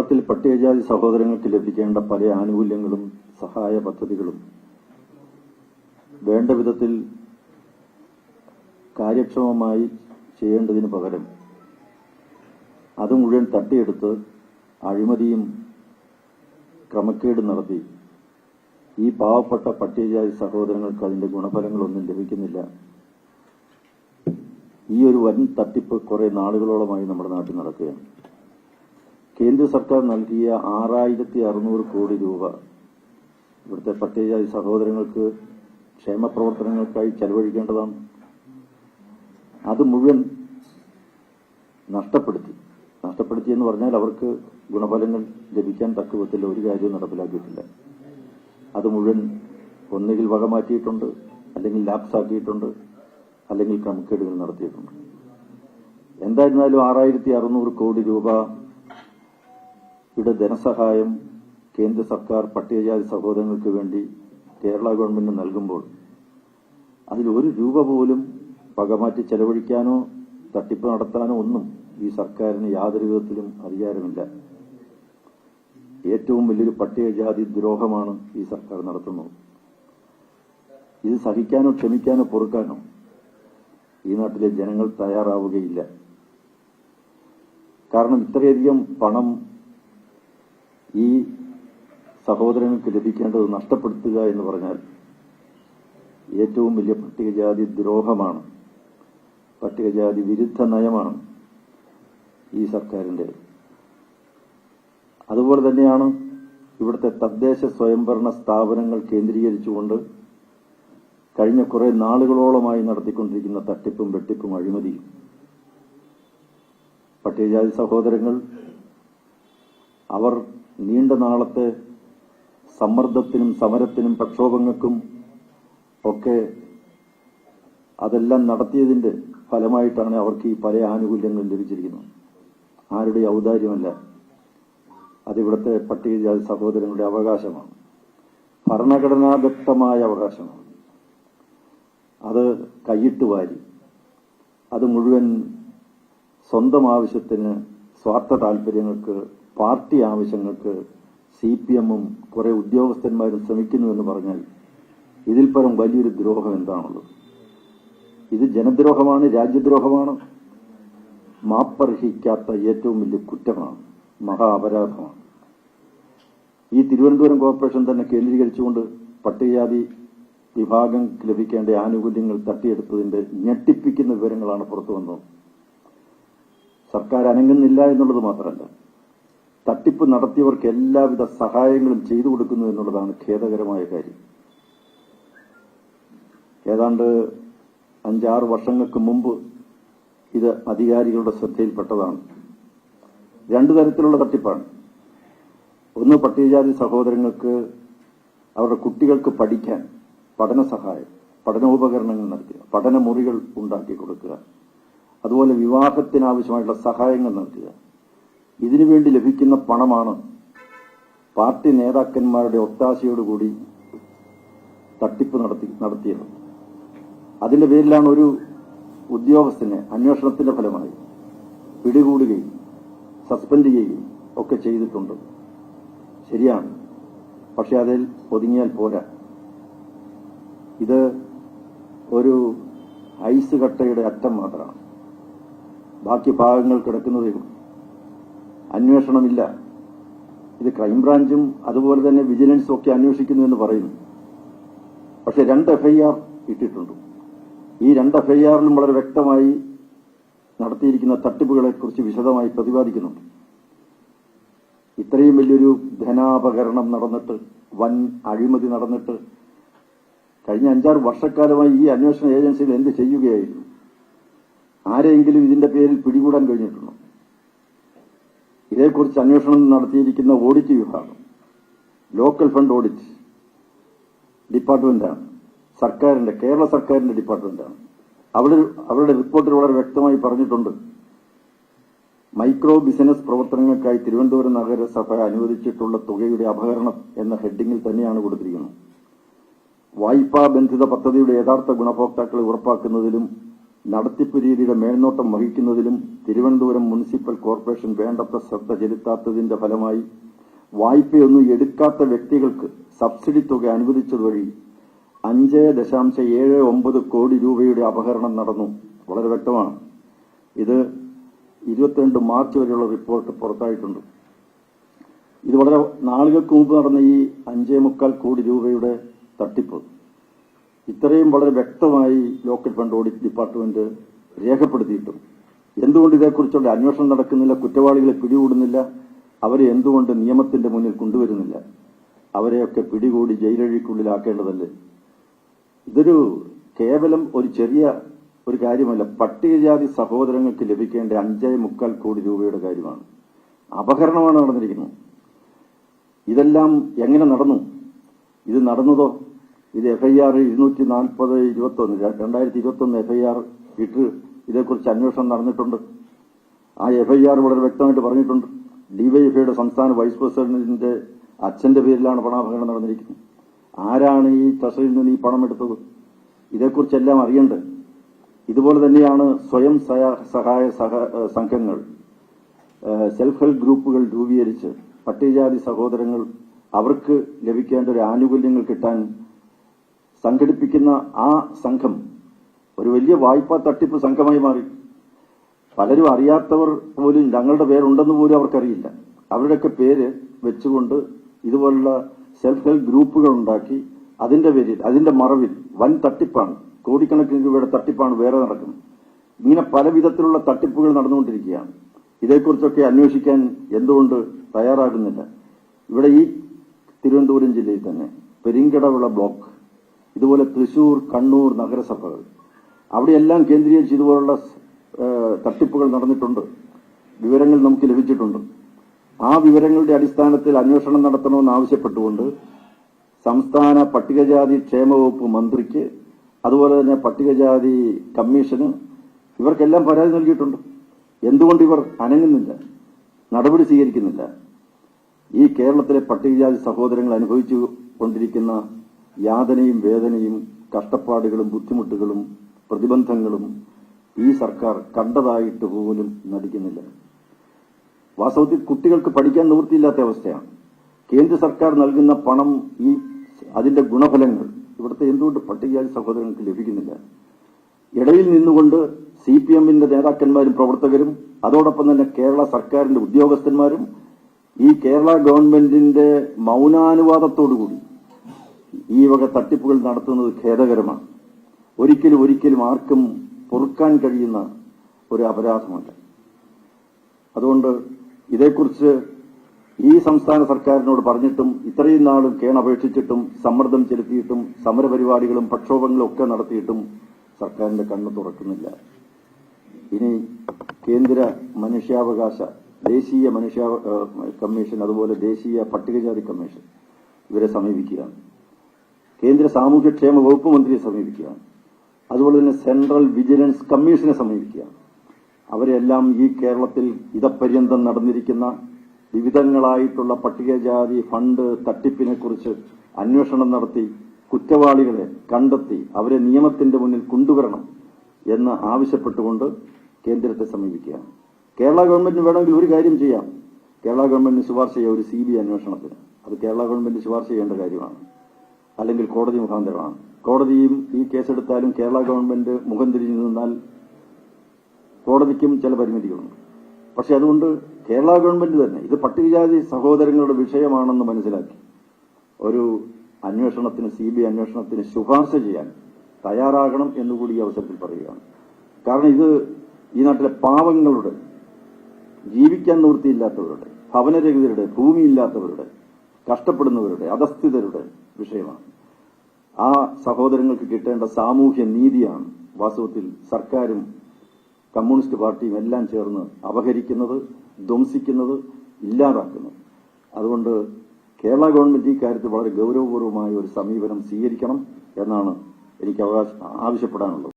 കേരളത്തിൽ പട്ടികജാതി സഹോദരങ്ങൾക്ക് ലഭിക്കേണ്ട പല ആനുകൂല്യങ്ങളും സഹായ പദ്ധതികളും വേണ്ട വിധത്തിൽ കാര്യക്ഷമമായി ചെയ്യേണ്ടതിന് പകരം അത് മുഴുവൻ തട്ടിയെടുത്ത് അഴിമതിയും ക്രമക്കേട് നടത്തി ഈ പാവപ്പെട്ട പട്ടികജാതി സഹോദരങ്ങൾക്ക് അതിന്റെ ഗുണഫലങ്ങളൊന്നും ലഭിക്കുന്നില്ല. ഈ ഒരു വൻ തട്ടിപ്പ് കുറെ നാളുകളോളമായി നമ്മുടെ നാട്ടിൽ നടക്കുകയാണ്. കേന്ദ്ര സർക്കാർ നൽകിയ ആറായിരത്തി അറുന്നൂറ് കോടി രൂപ. ഇവിടുത്തെ പട്ടികജാതി സഹോദരങ്ങൾക്ക് ക്ഷേമ പ്രവർത്തനങ്ങൾക്കായി ചെലവഴിക്കേണ്ടതാണ്. അത് മുഴുവൻ നഷ്ടപ്പെടുത്തി. നഷ്ടപ്പെടുത്തി എന്ന് പറഞ്ഞാൽ അവർക്ക് ഗുണഫലങ്ങൾ ലഭിക്കാൻ തക്കവിധത്തിൽ ഒരു കാര്യവും നടപ്പിലാക്കിയിട്ടില്ല. അത് മുഴുവൻ ഒന്നുകിൽ വക മാറ്റിയിട്ടുണ്ട് അല്ലെങ്കിൽ ലാപ്സ് ആക്കിയിട്ടുണ്ട് അല്ലെങ്കിൽ ക്രമക്കേടുകൾ നടത്തിയിട്ടുണ്ട്. എന്തായിരുന്നാലും ആറായിരത്തി അറുന്നൂറ് കോടി രൂപ യുടെ ധനസഹായം കേന്ദ്ര സർക്കാർ പട്ടികജാതി സഹോദരങ്ങൾക്ക് വേണ്ടി കേരള ഗവൺമെന്റ് നൽകുമ്പോൾ അതിൽ ഒരു രൂപ പോലും പകമാറ്റി ചെലവഴിക്കാനോ തട്ടിപ്പ് നടത്താനോ ഒന്നും ഈ സർക്കാരിന് യാതൊരു വിധത്തിലും അധികാരമില്ല. ഏറ്റവും വലിയൊരു പട്ടികജാതി ദ്രോഹമാണ് ഈ സർക്കാർ നടത്തുന്നത്. ഇത് സഹിക്കാനോ ക്ഷമിക്കാനോ പൊറുക്കാനോ ഈ നാട്ടിലെ ജനങ്ങൾ തയ്യാറാവുകയില്ല. കാരണം ഇത്രയധികം പണം ഈ സഹോദരങ്ങൾക്ക് ലഭിക്കേണ്ടത് നഷ്ടപ്പെടുത്തുക എന്ന് പറഞ്ഞാൽ ഏറ്റവും വലിയ പട്ടികജാതി ദ്രോഹമാണ്. പട്ടികജാതി വിരുദ്ധ നയമാണ് ഈ സർക്കാരിന്റെ. അതുപോലെ തന്നെയാണ് ഇവിടുത്തെ തദ്ദേശ സ്വയംഭരണ സ്ഥാപനങ്ങൾ കേന്ദ്രീകരിച്ചുകൊണ്ട് കഴിഞ്ഞ കുറെ നാളുകളോളമായി നടത്തിക്കൊണ്ടിരിക്കുന്ന തട്ടിപ്പും വെട്ടിപ്പും അഴിമതിയും. പട്ടികജാതി സഹോദരങ്ങൾ അവർ നീണ്ട നാളത്തെ സമ്മർദ്ദത്തിനും സമരത്തിനും പ്രക്ഷോഭങ്ങൾക്കും ഒക്കെ അതെല്ലാം നടത്തിയതിന്റെ ഫലമായിട്ടാണ് അവർക്ക് ഈ പല ആനുകൂല്യങ്ങളും ലഭിച്ചിരിക്കുന്നത്. ആരുടെ ഔദാര്യമല്ല അതിവിടുത്തെ പട്ടികജാതി സഹോദരങ്ങളുടെ അവകാശമാണ്. ഭരണഘടനാദത്തമായ അവകാശമാണ്. അത് കൈയിട്ട് വാരി അത് മുഴുവൻ സ്വന്തം ആവശ്യത്തിന് സ്വാർത്ഥ താല്പര്യങ്ങൾക്ക് പാർട്ടി ആവശ്യങ്ങൾക്ക് സി പി എമ്മും കുറെ ഉദ്യോഗസ്ഥന്മാരും ശ്രമിക്കുന്നുവെന്ന് പറഞ്ഞാൽ ഇതിൽ പരം വലിയൊരു ദ്രോഹം എന്താണുള്ളത്? ഇത് ജനദ്രോഹമാണ് രാജ്യദ്രോഹമാണ്. മാപ്പർഹിക്കാത്ത ഏറ്റവും വലിയ കുറ്റമാണ് മഹാ അപരാധമാണ്. ഈ തിരുവനന്തപുരം കോർപ്പറേഷൻ തന്നെ കേന്ദ്രീകരിച്ചുകൊണ്ട് പട്ടികജാതി വിഭാഗം ലഭിക്കേണ്ട ആനുകൂല്യങ്ങൾ തട്ടിയെടുത്തതിന്റെ ഞെട്ടിപ്പിക്കുന്ന വിവരങ്ങളാണ് പുറത്തു വന്നത്. സർക്കാർ അനങ്ങുന്നില്ല എന്നുള്ളത് മാത്രമല്ല. തട്ടിപ്പ് നടത്തിയവർക്ക് എല്ലാവിധ സഹായങ്ങളും ചെയ്തു കൊടുക്കുന്നു എന്നുള്ളതാണ് ഖേദകരമായ കാര്യം. ഏതാണ്ട് അഞ്ചാറ് വർഷങ്ങൾക്ക് മുമ്പ് ഇത് അധികാരികളുടെ ശ്രദ്ധയിൽപ്പെട്ടതാണ്. രണ്ടു തരത്തിലുള്ള തട്ടിപ്പാണ്. ഒന്ന് പട്ടികജാതി സഹോദരങ്ങൾക്ക് അവരുടെ കുട്ടികൾക്ക് പഠിക്കാൻ പഠന സഹായം പഠനോപകരണങ്ങൾ നൽകുക പഠനമുറികൾ ഉണ്ടാക്കി കൊടുക്കുക അതുപോലെ വിവാഹത്തിനാവശ്യമായിട്ടുള്ള സഹായങ്ങൾ നൽകുക ഇതിനുവേണ്ടി ലഭിക്കുന്ന പണമാണ് പാർട്ടി നേതാക്കന്മാരുടെ ഒത്താശയോടുകൂടി തട്ടിപ്പ് നടത്തി നടത്തിയത്. അതിന്റെ പേരിലാണ് ഒരു ഉദ്യോഗസ്ഥനെ അന്വേഷണത്തിന്റെ ഫലമായി പിടികൂടുകയും സസ്പെൻഡ് ചെയ്യുകയും ഒക്കെ ചെയ്തിട്ടുണ്ട്. ശരിയാണ്. പക്ഷെ അതിൽ ഒതുങ്ങിയാൽ പോരാ. ഇത് ഒരു ഐസ് കട്ടയുടെ അറ്റം മാത്രമാണ്. ബാക്കി ഭാഗങ്ങൾ കിടക്കുന്നതേ ഉള്ളൂ. അന്വേഷണമില്ല. ഇത് ക്രൈംബ്രാഞ്ചും അതുപോലെ തന്നെ വിജിലൻസും ഒക്കെ അന്വേഷിക്കുന്നു എന്ന് പറയുന്നു. പക്ഷെ രണ്ട് എഫ്ഐആർ ഇട്ടിട്ടുണ്ട്. ഈ രണ്ട് എഫ്ഐആറിലും വളരെ വ്യക്തമായി നടത്തിയിരിക്കുന്ന തട്ടിപ്പുകളെക്കുറിച്ച് വിശദമായി പ്രതിപാദിക്കുന്നുണ്ട്. ഇത്രയും വലിയൊരു ധനാപകരണം നടന്നിട്ട് വൻ അഴിമതി നടന്നിട്ട് കഴിഞ്ഞ അഞ്ചാറ് വർഷക്കാലമായി ഈ അന്വേഷണ ഏജൻസികൾ എന്ത് ചെയ്യുകയായിരുന്നു? ആരെങ്കിലും ഇതിന്റെ പേരിൽ പിടികൂടാൻ കഴിഞ്ഞിട്ടുണ്ടോ? ഇതേക്കുറിച്ച് അന്വേഷണം നടത്തിയിരിക്കുന്ന ഓഡിറ്റ് വിഭാഗം ലോക്കൽ ഫണ്ട് ഓഡിറ്റ് ഡിപ്പാർട്ട്മെന്റാണ് സർക്കാരിന്റെ കേരള സർക്കാരിന്റെ ഡിപ്പാർട്ട്മെന്റാണ്. അവിടെ അവരുടെ റിപ്പോർട്ടിൽ വളരെ വ്യക്തമായി പറഞ്ഞിട്ടുണ്ട്. മൈക്രോ ബിസിനസ് പ്രവർത്തനങ്ങൾക്കായി തിരുവനന്തപുരം നഗരസഭ അനുവദിച്ചിട്ടുള്ള തുകയുടെ അപഹരണം എന്ന ഹെഡിങ്ങിൽ തന്നെയാണ് കൊടുത്തിരിക്കുന്നത്. വായ്പാ ബന്ധിത പദ്ധതിയുടെ യഥാർത്ഥ ഗുണഭോക്താക്കളെ ഉറപ്പാക്കുന്നതിലും നടത്തിപ്പ് രീതിയുടെ മേൽനോട്ടം വഹിക്കുന്നതിലും തിരുവനന്തപുരം മുനിസിപ്പൽ കോർപ്പറേഷൻ വേണ്ടത്ര ശ്രദ്ധ ചെലുത്താത്തതിന്റെ ഫലമായി വായ്പയൊന്നും എടുക്കാത്ത വ്യക്തികൾക്ക് സബ്സിഡി തുക അനുവദിച്ചതുവഴി അഞ്ച് ദശാംശം ഏഴ് ഒമ്പത് കോടി രൂപയുടെ അപഹരണം നടന്നു. വളരെ വ്യക്തമാണ്. ഇത് ഇരുപത്തിരണ്ട് മാർച്ച് വരെയുള്ള റിപ്പോർട്ട് പുറത്തായിട്ടുണ്ട്. ഇത് വളരെ നാളുകൾക്ക് മുമ്പ് നടന്ന ഈ അഞ്ചേ മുക്കാൽ കോടി രൂപയുടെ തട്ടിപ്പ്. ഇത്രയും വളരെ വ്യക്തമായി ലോക്കൽ ഫണ്ട് ഓഡിറ്റ് ഡിപ്പാർട്ട്മെന്റ് രേഖപ്പെടുത്തിയിട്ടും എന്തുകൊണ്ട് ഇതേക്കുറിച്ചുള്ള അന്വേഷണം നടക്കുന്നില്ല കുറ്റവാളികളെ പിടികൂടുന്നില്ല അവരെ എന്തുകൊണ്ട് നിയമത്തിന്റെ മുന്നിൽ കൊണ്ടുവരുന്നില്ല അവരെയൊക്കെ പിടികൂടി ജയിലഴിക്കുള്ളിലാക്കേണ്ടതല്ലേ ഇതൊരു കേവലം ഒരു ചെറിയ ഒരു കാര്യമല്ല പട്ടികജാതി സഹോദരങ്ങൾക്ക് ലഭിക്കേണ്ട അഞ്ചേ മുക്കാൽ കോടി രൂപയുടെ കാര്യമാണ്. അപഹരണമാണ് നടന്നിരിക്കുന്നത്. ഇതെല്ലാം എങ്ങനെ നടന്നു? ഇത് നടന്നതോ ഇത് എഫ്ഐആർ ഇരുന്നൂറ്റി നാൽപ്പത് ഇരുപത്തൊന്ന് രണ്ടായിരത്തി ഇരുപത്തൊന്ന് എഫ്ഐആർ ഇട്ട് ഇതേക്കുറിച്ച് അന്വേഷണം നടന്നിട്ടുണ്ട്. ആ എഫ്ഐആർ വളരെ വ്യക്തമായിട്ട് പറഞ്ഞിട്ടുണ്ട്. ഡിവൈഎഫ്ഐയുടെ സംസ്ഥാന വൈസ് പ്രസിഡന്റിന്റെ അച്ഛന്റെ പേരിലാണ് പണാപഹരണം നടന്നിരിക്കുന്നത്. ആരാണ് ഈ ട്രഷറിയിൽ നിന്ന് ഈ പണം എടുത്തത്? ഇതേക്കുറിച്ചെല്ലാം അറിയണ്ടേ? ഇതുപോലെ തന്നെയാണ് സ്വയം സഹായ സംഘങ്ങൾ സെൽഫ് ഹെൽപ്പ് ഗ്രൂപ്പുകൾ രൂപീകരിച്ച് പട്ടികജാതി സഹോദരങ്ങൾ അവർക്ക് ലഭിക്കേണ്ട ഒരു ആനുകൂല്യങ്ങൾ കിട്ടാൻ സംഘടിപ്പിക്കുന്ന ആ സംഘം ഒരു വലിയ വായ്പാ തട്ടിപ്പ് സംഘമായി മാറി. പലരും അറിയാത്തവർ പോലും ഞങ്ങളുടെ പേരുണ്ടെന്ന് പോലും അവർക്കറിയില്ല. അവരുടെയൊക്കെ പേര് വെച്ചുകൊണ്ട് ഇതുപോലുള്ള സെൽഫ് ഹെൽപ്പ് ഗ്രൂപ്പുകൾ ഉണ്ടാക്കി അതിന്റെ പേരിൽ അതിന്റെ മറവിൽ വൻ തട്ടിപ്പാണ്. കോടിക്കണക്കിന് രൂപയുടെ തട്ടിപ്പാണ് വേറെ നടക്കുന്നത്. ഇങ്ങനെ പല വിധത്തിലുള്ള തട്ടിപ്പുകൾ നടന്നുകൊണ്ടിരിക്കുകയാണ്. ഇതേക്കുറിച്ചൊക്കെ അന്വേഷിക്കാൻ എന്തുകൊണ്ട് തയ്യാറാകുന്നില്ല. ഇവിടെ ഈ തിരുവനന്തപുരം ജില്ലയിൽ തന്നെ പെരിങ്കടവിള ബ്ലോക്ക് ഇതുപോലെ തൃശൂർ കണ്ണൂർ നഗരസഭകൾ. അവിടെയെല്ലാം കേന്ദ്രീകരിച്ച് ഇതുപോലുള്ള തട്ടിപ്പുകൾ നടന്നിട്ടുണ്ട്. വിവരങ്ങൾ നമുക്ക് ലഭിച്ചിട്ടുണ്ട്. ആ വിവരങ്ങളുടെ അടിസ്ഥാനത്തിൽ അന്വേഷണം നടത്തണമെന്ന് ആവശ്യപ്പെട്ടുകൊണ്ട് സംസ്ഥാന പട്ടികജാതി ക്ഷേമ വകുപ്പ് മന്ത്രിക്ക് അതുപോലെ തന്നെ പട്ടികജാതി കമ്മീഷന് ഇവർക്കെല്ലാം പരാതി നൽകിയിട്ടുണ്ട്. എന്തുകൊണ്ട് ഇവർ അനങ്ങുന്നില്ല? നടപടി സ്വീകരിക്കുന്നില്ല? ഈ കേരളത്തിലെ പട്ടികജാതി സഹോദരങ്ങൾ അനുഭവിച്ചു കൊണ്ടിരിക്കുന്ന യാതനയും വേദനയും കഷ്ടപ്പാടുകളും ബുദ്ധിമുട്ടുകളും പ്രതിബന്ധങ്ങളും ഈ സർക്കാർ കണ്ടതായിട്ട് പോലും നടിക്കുന്നില്ല. വാസ്തവത്തിൽ കുട്ടികൾക്ക് പഠിക്കാൻ നിവൃത്തിയില്ലാത്ത അവസ്ഥയാണ്. കേന്ദ്ര സർക്കാർ നൽകുന്ന പണം ഈ അതിന്റെ ഗുണഫലങ്ങൾ ഇവിടുത്തെ എന്തുകൊണ്ട് പട്ടികജാതി സഹോദരങ്ങൾക്ക് ലഭിക്കുന്നില്ല? ഇടയിൽ നിന്നുകൊണ്ട് സി പി എമ്മിന്റെ നേതാക്കന്മാരും പ്രവർത്തകരും അതോടൊപ്പം തന്നെ കേരള സർക്കാരിന്റെ ഉദ്യോഗസ്ഥന്മാരും ഈ കേരള ഗവൺമെന്റിന്റെ മൗനാനുവാദത്തോടുകൂടി ഈ വക തട്ടിപ്പുകൾ നടത്തുന്നത് ഖേദകരമാണ്. ഒരിക്കലും ഒരിക്കലും ആർക്കും പൊറുക്കാൻ കഴിയുന്ന ഒരു അപരാധമല്ല. അതുകൊണ്ട് ഇതേക്കുറിച്ച് ഈ സംസ്ഥാന സർക്കാരിനോട് പറഞ്ഞിട്ടും ഇത്രയും നാളും കേണപേക്ഷിച്ചിട്ടും സമ്മർദ്ദം ചെലുത്തിയിട്ടും സമരപരിപാടികളും പ്രക്ഷോഭങ്ങളും ഒക്കെ നടത്തിയിട്ടും സർക്കാരിന്റെ കണ്ണ് തുറക്കുന്നില്ല. ഇനി കേന്ദ്ര മനുഷ്യാവകാശ ദേശീയ മനുഷ്യ കമ്മീഷൻ അതുപോലെ ദേശീയ പട്ടികജാതി കമ്മീഷൻ ഇവരെ സമീപിക്കുക കേന്ദ്ര സാമൂഹ്യക്ഷേമ വകുപ്പ് മന്ത്രിയെ സമീപിക്കുക അതുപോലെ തന്നെ സെൻട്രൽ വിജിലൻസ് കമ്മീഷനെ സമീപിക്കുക അവരെല്ലാം ഈ കേരളത്തിൽ ഇതപര്യന്തം നടന്നിരിക്കുന്ന വിവിധങ്ങളായിട്ടുള്ള പട്ടികജാതി ഫണ്ട് തട്ടിപ്പിനെക്കുറിച്ച് അന്വേഷണം നടത്തി കുറ്റവാളികളെ കണ്ടെത്തി അവരെ നിയമത്തിന്റെ മുന്നിൽ കൊണ്ടുവരണം എന്ന് ആവശ്യപ്പെട്ടുകൊണ്ട് കേന്ദ്രത്തെ സമീപിക്കുക കേരള ഗവൺമെന്റിന് വേണമെങ്കിൽ ഒരു കാര്യം ചെയ്യാം. കേരള ഗവൺമെന്റിന് ശുപാർശ ചെയ്യുക ഒരു സി ബി അന്വേഷണത്തിന്. അത് കേരള ഗവൺമെന്റ് ശുപാർശ ചെയ്യേണ്ട കാര്യമാണ്. അല്ലെങ്കിൽ കോടതി മുഖാന്തരമാണ്. കോടതിയും ഈ കേസെടുത്താലും കേരള ഗവൺമെന്റ് മുഖം തിരിഞ്ഞു നിന്നാൽ കോടതിക്കും ചില പരിമിതികളുണ്ട്. പക്ഷെ അതുകൊണ്ട് കേരള ഗവൺമെന്റ് തന്നെ ഇത് പട്ടികജാതി സഹോദരങ്ങളുടെ വിഷയമാണെന്ന് മനസ്സിലാക്കി ഒരു അന്വേഷണത്തിന് സി ബി അന്വേഷണത്തിന് ശുപാർശ ചെയ്യാൻ തയ്യാറാകണം എന്നുകൂടി ഈ അവസരത്തിൽ പറയുകയാണ്. കാരണം ഇത് ഈ നാട്ടിലെ പാവങ്ങളുടെ ജീവിക്കാൻ നിവൃത്തിയില്ലാത്തവരുടെ ഭവനരഹിതരുടെ ഭൂമിയില്ലാത്തവരുടെ കഷ്ടപ്പെടുന്നവരുടെ അധസ്ഥിതരുടെ വിഷയമാണ്. ആ സഹോദരങ്ങൾക്ക് കിട്ടേണ്ട സാമൂഹ്യ നീതിയാണ് വാസ്തവത്തിൽ സർക്കാരും കമ്മ്യൂണിസ്റ്റ് പാർട്ടിയും എല്ലാം ചേർന്ന് അപഹരിക്കുന്നത് ധ്വംസിക്കുന്നത് ഇല്ലാതാക്കുന്നത്. അതുകൊണ്ട് കേരള ഗവൺമെന്റ് ഈ കാര്യത്തിൽ വളരെ ഗൗരവപൂർവമായ ഒരു സമീപനം സ്വീകരിക്കണം എന്നാണ് എനിക്ക് അവകാശ ആവശ്യപ്പെടാനുള്ളത്.